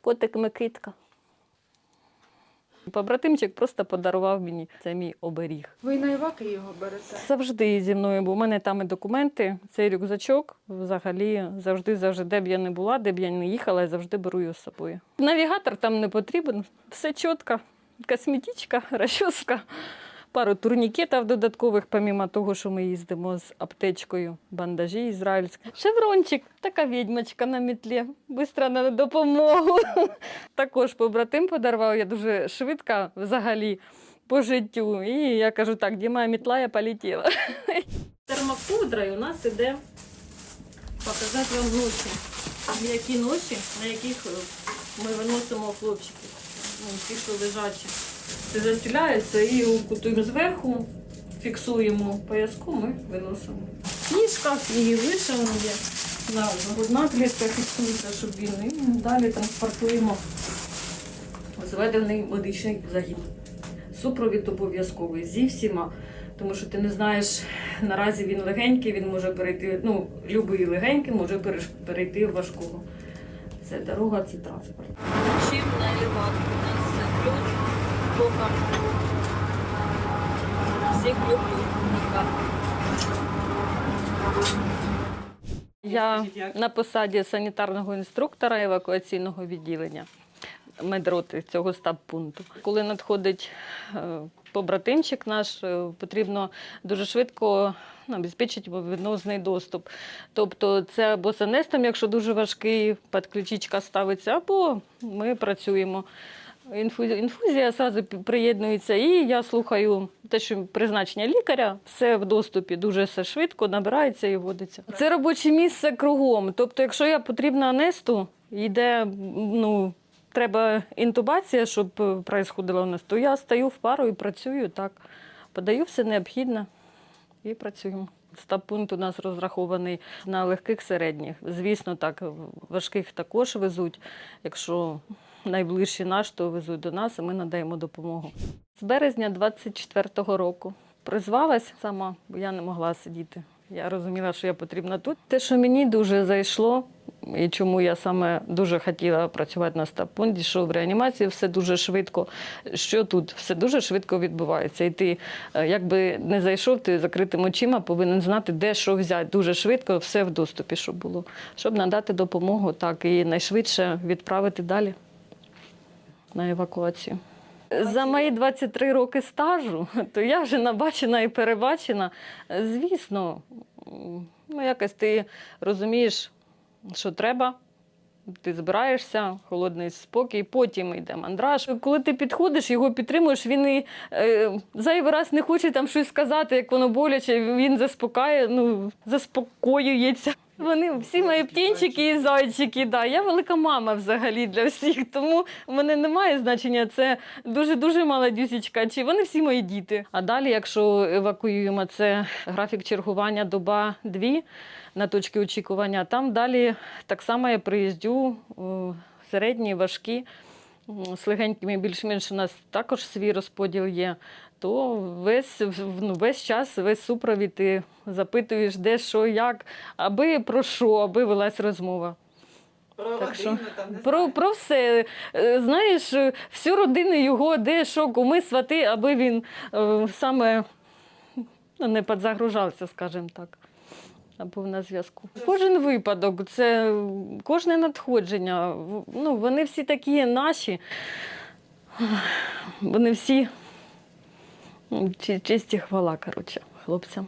Котик Микитка. Побратимчик просто подарував мені це мій оберіг. Ви на Іваки його берете? Завжди зі мною, бо в мене там і документи, цей рюкзачок. Взагалі, завжди, завжди, де б я не була, де б я не їхала, я завжди беру його з собою. Навігатор там не потрібен, все чітко. Косметичка, розчоска, пару турнікетів додаткових, помімо того, що ми їздимо з аптечкою, бандажі ізраїльські. Шеврончик, така відьмочка на мітлі, бистро на допомогу. Також побратим подарував, я дуже швидка взагалі по життю. І я кажу так, де моя мітла, я полетіла. Термопудра у нас іде показати вам ночі. Які ночі, на яких е, ми виносимо хлопчиків, ну, ті, що лежачі. Це застіляється і укутуємо зверху, фіксуємо пояску, ми виносимо. Ніжка і вишивано є. На грудна клітка фіксується, щоб він і далі транспортуємо зведений медичний загін. Супровід обов'язковий зі всіма. Тому що ти не знаєш, наразі він легенький, він може перейти, ну, любий легенький може перейти в важкого. Це дорога, це транспорт. Чим наливати у нас все плюс, боком. Всіх люблю. Я на посаді санітарного інструктора евакуаційного відділення медроти цього стаб-пункту. Коли надходить е, побратимчик наш, е, потрібно дуже швидко ну, обезпечити відносний доступ. Тобто це або з анестом, якщо дуже важкий, підключичка ставиться, або ми працюємо. Інфузія, пі- приєднується, і я слухаю те, що призначення лікаря, все в доступі, дуже все швидко набирається і вводиться. Це робоче місце кругом. Тобто, якщо я потрібна анесту, йде, ну, треба інтубація, щоб е, происходила у нас, то я стаю в пару і працюю так. Подаю все необхідне і працюємо. Стаб-пункт у нас розрахований на легких середніх. Звісно, так, важких також везуть. Якщо найближчий наш, то везуть до нас, і ми надаємо допомогу. З березня 24-го року призвалась сама, бо я не могла сидіти. Я розуміла, що я потрібна тут. Те, що мені дуже зайшло, і чому я саме дуже хотіла працювати на стаб-пункті, що в реанімації все дуже швидко. Що тут все дуже швидко відбувається. І ти, е, якби не зайшов, ти закритими очима повинен знати, де що взяти. Дуже швидко, все в доступі, щоб було, щоб надати допомогу, так і найшвидше відправити далі на евакуацію. За мої 23 роки стажу, то я вже набачена і перебачена. Звісно, ну якось ти розумієш, що треба. Ти збираєшся, холодний спокій, потім йде мандраж. Коли ти підходиш, його підтримуєш, він і е, зайвий раз не хоче там щось сказати, як воно боляче, він заспокає, ну, заспокоюється. Вони всі мої птінчики і зайчики. Да. Я велика мама взагалі для всіх, тому в мене немає значення. Це дуже-дуже мала дюсічка. Чи вони всі мої діти. А далі, якщо евакуюємо, це графік чергування доба дві на точки очікування. Там далі так само я приїздю середні, важкі. З легенькими більш-менш у нас також свій розподіл є. То весь, ну, весь час, весь супровід ти запитуєш, де, що, як, аби про що, аби велась розмова. Про Так що, родину, там, не Про, про все. Е, Знаєш, всю родину його, де що, куми, свати, аби він е, саме ну, не підзагружався, скажімо так. А був на зв'язку. Кожен випадок, це кожне надходження. Ну, вони всі такі наші. Вони всі м, честь і хвала, коротше, хлопцям.